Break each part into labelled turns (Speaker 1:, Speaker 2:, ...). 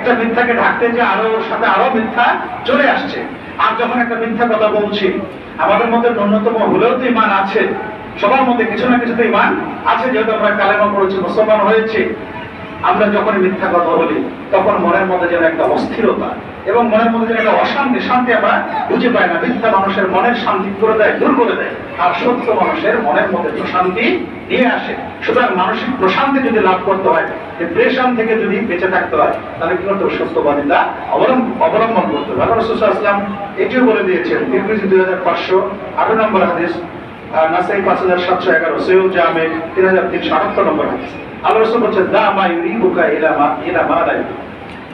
Speaker 1: একটা মিথ্যাকে ঢাকতে যে আরও ওর সাথে আরও মিথ্যা চলে আসছে। আর যখন একটা মিথ্যা কথা বলছি, আমাদের মধ্যে ন্যূনতম হলেও তো ইমান আছে। সবার মধ্যে কিছু না কিছু তো ইমান আছে, যেহেতু আমরা কালেমা পড়েছি, মুসলমান হয়েছে। আমরা যখন মিথ্যা কথা বলি, তখন মনের মধ্যে যেন একটা অস্থিরতা এবং মনের মধ্যে যেন একটা অশান্তি, শান্তি আমরা বুঝে পাই না। মিথ্যা মানুষের মনের শান্তি করে দেয়, দূর করে দেয়। আর সত্য মানুষের মনের মধ্যে শান্তি নিয়ে আসে। সুতরাং মানসিক প্রশান্তি যদি লাভ করতে হয় ডিপ্রেশন থেকে যদি বেঁচে থাকতে হয়, তাহলে কি করতে হবে সত্যবাদিতা অবলম্বন করতে হবে। আসলাম এটিও বলে দিয়েছেন, তিরমিজি দুই হাজার পাঁচশো আঠারো নম্বর হাদিস নাসাই পাঁচ হাজার সাতশো এগারো, সৈয়দ জামে তিন হাজার তিনশো আটাত্তর নম্বর হাদিস। আল্লাহ রসুল বলছেন দা মা ইউরিবুকা ইলা মা ইলা মা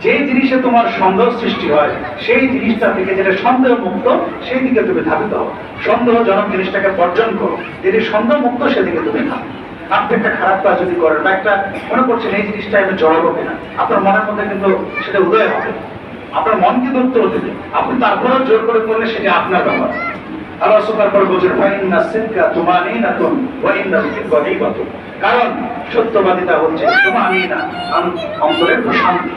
Speaker 1: যে জিনিসে তোমার সন্দেহ সৃষ্টি হয়, সেই জিনিসটা থেকে যেটা সন্দেহ মুক্ত সেই দিকে তুমি ধাবিত হও। সন্দেহজনক জিনিসটাকে বর্জন করো। যেটি সন্দেহ মুক্ত সেদিকে তুমি থাকো আপনি একটা খারাপ কাজ যদি করেন বা একটা মনে করছেন এই জিনিসটা আমি জড়াবো কিনা, আপনার মনের মধ্যে কিন্তু সেটা উদয় হবে। আপনার মন কিন্তু উত্তর দেবে আপনি তারপরেও জোর করে করলে সেটা আপনার ব্যাপার। আল্লাহ সুপার পরে বলছেন, ফাইন্না সিদ্কা তুমানিনাতুন ওয়া ইন্নাল কিযবা গীবাতুন কারণ সত্যবাদিতা হচ্ছে আন- অন্তরের প্রশান্তি।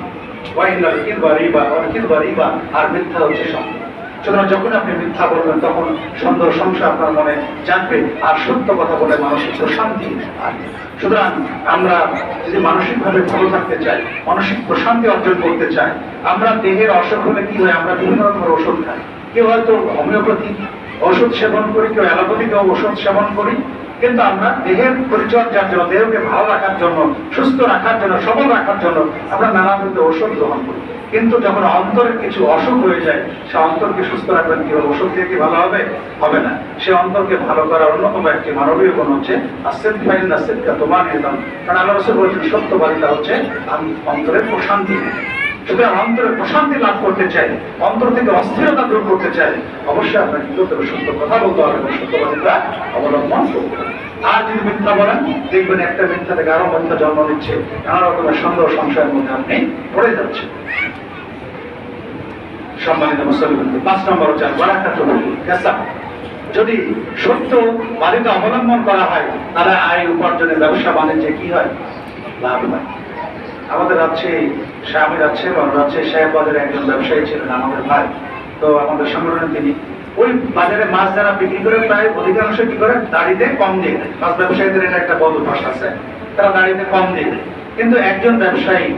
Speaker 1: আর মিথ্যা হচ্ছে সন্দেহ সুতরাং যখন আপনি মিথ্যা বলবেন, তখন সুন্দর সংসার আপনার মনে জানবে আর সত্য কথা বলে মানসিক প্রশান্তি সুতরাং আমরা যদি মানসিকভাবে ভালো থাকতে চাই, মানসিক প্রশান্তি অর্জন করতে চাই, আমরা দেহের অসুখ হলে কি হয়? আমরা বিভিন্ন রকমের ওষুধ খাই। কেউ হয়তো হোমিওপ্যাথি, ওষুধ সেবন করি, কেউ অ্যালোপ্যাথিক ওষুধ সেবন করি। কিন্তু আমরা দেহের পরিচর্যার জন্য, দেহকে ভালো রাখার জন্য, সুস্থ রাখার জন্য, সবল রাখার জন্য আমরা নানাবিধ ওষুধ গ্রহণ করি। কিন্তু যখন অন্তরের কিছু অসুখ হয়ে যায়, সে অন্তরকে সুস্থ রাখবেন কি ওষুধ দিয়ে কি ভালো হবে? হবে না। সে অন্তরকে ভালো করার অন্যতম একটি মানবীয় গুণ হচ্ছে আসেদ ফাইল নাসেদকা তোমার নিতাম কারণ আল্লাহ রসুল বলছেন, সত্যবাদিতা হচ্ছে আমি অন্তরের প্রশান্তি। সুতরাং অন্তরের প্রশান্তি লাভ করতে চাই, অন্তর থেকে অস্থিরতা দূর করতে চাই। অবশ্যই আপনার করতে সত্য কথা বলতে হবে এবং সত্যবাদিতা অবলম্বন করতে হবে। আর যদি মিথ্যা বলেন, দেখবেন একটা মিথ্যা থেকে আরও মিথ্যা জন্ম নিচ্ছে, নানা রকমের সন্দেহ সংশয়ের মধ্যে আপনি পড়ে যাচ্ছেন। সম্মানিত মুসলমান পাঁচ নম্বর হচ্ছে যদি সত্য বাড়িতে অবলম্বন করা হয়, তাহলে আয় উপার্জনের ব্যবসা বাণিজ্যে কি হয়? লাভ হয়। আমাদের রাজশাহী স্বামী রাজশাহী এবং রাজশাহী সাহেব বাজারে একজন ব্যবসায়ী ছিলেন, আমাদের ভাই। তো আমাদের সংগঠনে তিনি। ওই বাজারে মাছ যারা বিক্রি করে, প্রায় অধিকাংশ কি করে দাড়িতে কম দিয়ে দেয়। মাছ ব্যবসায়ীদের এটা একটা বদ অভ্যাস আছে। তারা দাড়িতে কম দিয়ে দেয়। কিন্তু একজন ব্যবসায়ী,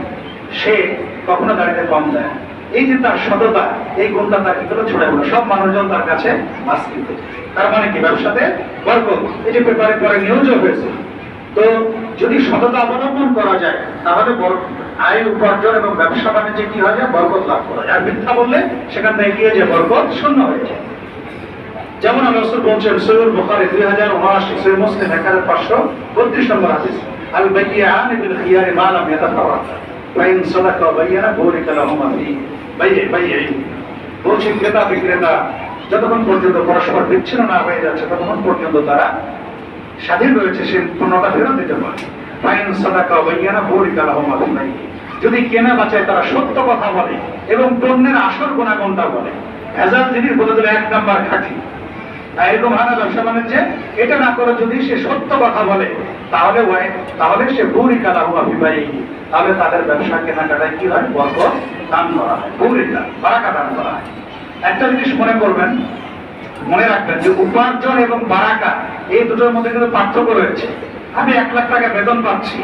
Speaker 1: সে কখনো দাড়িতে কম দেয়। এই যে তার সততা, এই গুণটা তার করে ছড়ে পড়ে। সব মানুষজন তার কাছে মাছ কিনতে। তার মানে কি? ব্যবসাতে বরকত। এই যে পেপারে পরে নিউজও হয়েছে। তো যদি সততা অবলম্বন করা যায়, তাহলে আয় উপার্জন এবং ব্যবসা বাণিজ্যে কি হয়? যায় বরকত লাভ করা যায়। আর মিথ্যা বললে সেখান থেকে গিয়ে যে বরকত শূন্য হয়ে যায়। যেমন আল্লাহ রাসূল বলছেন সৈয়দ বুখারী দুই হাজার উনআশি, সৈয়দ মুসলিম এক হাজার পাঁচশো বত্রিশ নম্বর হাদিস আল বাইয়ান বিল খিয়ারি মা লাম ইয়াতাফাররাকা ফাইন সাদাকা বাইয়ানা বুরিকা লাহুমা ফি বাইয়ে বাইয়ে। বলছে ক্রেতা বিক্রেতা, যতক্ষণ পর্যন্ত পরস্পর বিচ্ছিন্ন না হয়ে যাচ্ছে, ততক্ষণ পর্যন্ত তারা স্বাধীন রয়েছে সে পণ্যটা ফেরত দিতে পারে। ফাইন সাদাকা ফি বাইয়ে যদি কেনা বাঁচায় তারা সত্য কথা বলে এবং পণ্যের আসল গুণাগুণটা বলে। জিনিস বলে দিলে এক নাম্বার খাঁটি। এরকম হানা ব্যবসা বাণিজ্যে এটা না করে যদি সে সত্য কথা বলে, তাহলে তাহলে সে বুরিকা লাহু আফিবাই তাহলে তাদের ব্যবসা কেনাকাটায় কি হয়? বরকত দান করা হয়। বুরিকা বারাকা দান করা হয়। একটা জিনিস মনে করবেন মনে রাখবেন যে উপার্জন এবং বারাকা, এই দুটোর মধ্যে কিন্তু পার্থক্য রয়েছে। আমি এক লাখ টাকা বেতন পাচ্ছি।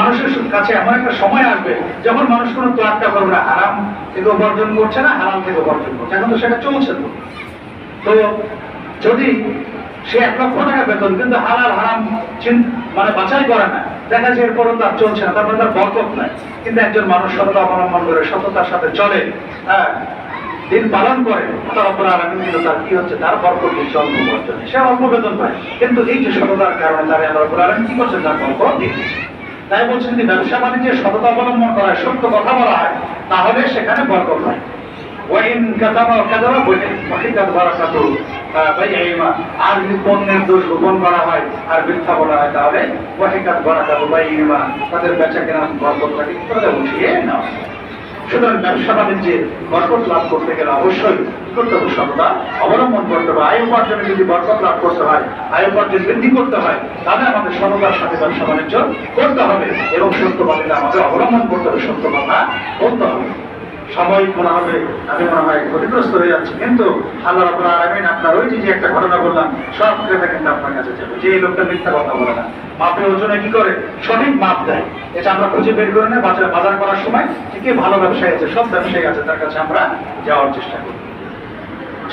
Speaker 1: মানুষের কাছে এমন একটা সময় আসবে যখন মানুষ কোনো তোয়াক্কা করবে না। হারাম থেকে উপার্জন করছে না হারাম থেকে উপার্জন করছে। এখন তো সেটা চলছে তো যদি সে এক লক্ষ টাকা বেতন, কিন্তু হালাল, হারাম মানে বাছাই করে না। দেখা যায় এরপরও তার চলছে না, তারপরে তার বরকত নাই। কিন্তু একজন মানুষ সততা অবলম্বন করে, সততার সাথে চলে হ্যাঁ দিন পালন করে তার অপর আরামী কিন্তু তার কি হচ্ছে, তার বরকত দিচ্ছে অল্প সে অল্প বেতন পায়, কিন্তু এই যে সততার কারণে তার আল্লাহ আরাম কি করছে তার বরকত দিচ্ছে তাই বলছেন যে ব্যবসা বাণিজ্যে সততা অবলম্বন করা সত্য কথা বলা হয়, তাহলে সেখানে বরকত হয় ওয়াইন কাদাবা কাদাবা বলে হকিকাত বারাকাতু বাইইমা আর যদি পণ্যের দোষ গোপন করা হয়, আর মিথ্যা বলা হয় তাহলে ওয়াহিকাত বারাকাতু বাইইমা তাদের বেচা কেনা বরকতটাকে কি করে উঠিয়ে নাও। সুতরাং ব্যবসা বাণিজ্যে বরকত লাভ করতে গেলে অবশ্যই কি করতে অবলম্বন করতে হবে। আয় উপার্জনে যদি বরকত লাভ করতে হয়, আয় উপার্জন বৃদ্ধি করতে হয়, তাহলে আমাদের সততার সাথে ব্যবসা বাণিজ্য করতে হবে এবং সত্য সত্যবাদীরা আমাদের অবলম্বন করতে হবে সত্য কথা বলতে হবে। মনে হবে আমি মনে হয় ক্ষতিগ্রস্ত হয়ে যাচ্ছি। কিন্তু আল্লাহ রাবুল আলমিন আপনার ওই যে যে একটা ঘটনা বললাম, সব ক্রেতা কিন্তু আপনার কাছে যাবে। যে এই লোকটা মিথ্যা কথা বলে না। মাপের ওজনে কি করে? সঠিক মাপ দেয়। এটা আমরা খুঁজে বের করে নেই বাজার বাজার করার সময় ঠিকই ভালো ব্যবসায়ী আছে, সব ব্যবসায়ী আছে, তার কাছে আমরা যাওয়ার চেষ্টা করি।